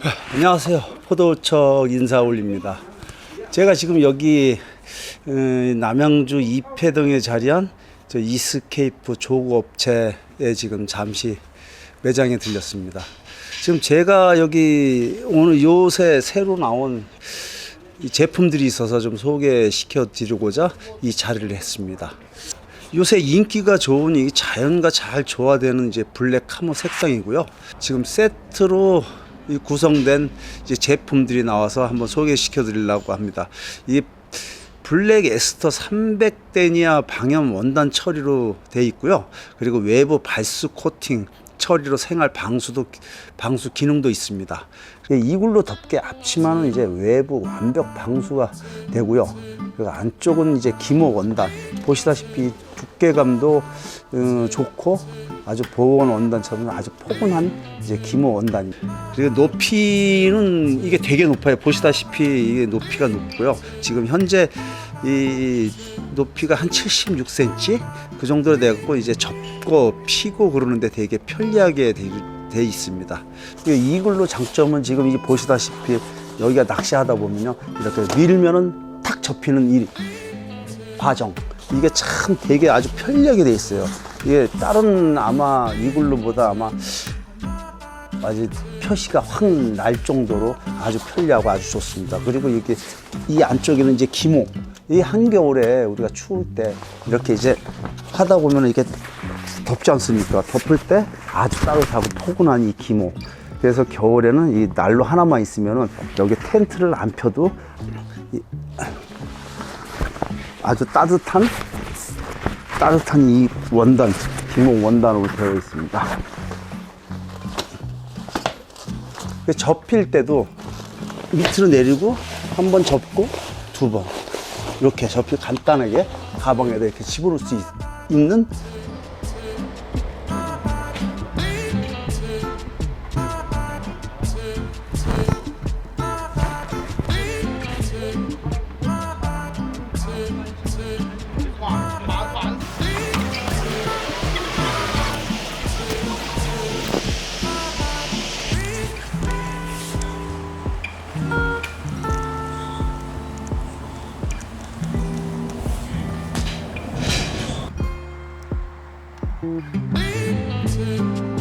안녕하세요. 포도척 인사 올립니다. 제가 지금 여기 어, 남양주 이패동에 자리한 저 이스케이프 조구업체에 지금 잠시 매장에 들렸습니다. 지금 제가 여기 오늘 요새 새로 나온 이 제품들이 있어서 좀 소개시켜 드리고자 이 자리를 했습니다. 요새 인기가 좋은 이 자연과 잘 조화되는 이제 블랙 카모 색상이고요. 지금 세트로 이 구성된 제품들이 나와서 한번 소개시켜 드리려고 합니다. 이 블랙 에스터 300데니아 방염 원단 처리로 돼 있고요. 그리고 외부 발수 코팅 처리로 생활 방수도 방수 기능도 있습니다. 이글로 덮개 앞치마는 이제 외부 완벽 방수가 되고요. 그리고 안쪽은 이제 기모 원단 보시다시피 두께감도 어, 좋고 아주 보온 원단처럼 아주 포근한 이제 기모 원단. 그리고 높이는 이게 되게 높아요. 보시다시피 이게 높이가 높고요. 지금 현재 이 높이가 한 76cm 그 정도로 되고 이제 접고 피고 그러는데 되게 편리하게 돼, 돼 있습니다. 그리고 이글로 장점은 지금 이게 보시다시피 여기가 낚시하다 보면요 이렇게 밀면은 탁 접히는 이 과정 이게 참 되게 아주 편리하게 돼 있어요. 이게 다른 아마 이글루보다 아마 아주 표시가 확 날 정도로 아주 편리하고 아주 좋습니다. 그리고 이게 이 안쪽에는 이제 기모. 이 한겨울에 우리가 추울 때 이렇게 이제 하다 보면 이렇게 덥지 않습니까? 덮을 때 아주 따뜻하고 포근한 이 기모. 그래서 겨울에는 이 난로 하나만 있으면은 여기 텐트를 안 펴도 이 아주 따뜻한 따뜻한 이 원단 기모 원단으로 되어 있습니다. 그 접힐 때도 밑으로 내리고 한 번 접고 두 번 이렇게 접히 간단하게 가방에다 이렇게 집어넣을 수 있, 는 Waiting.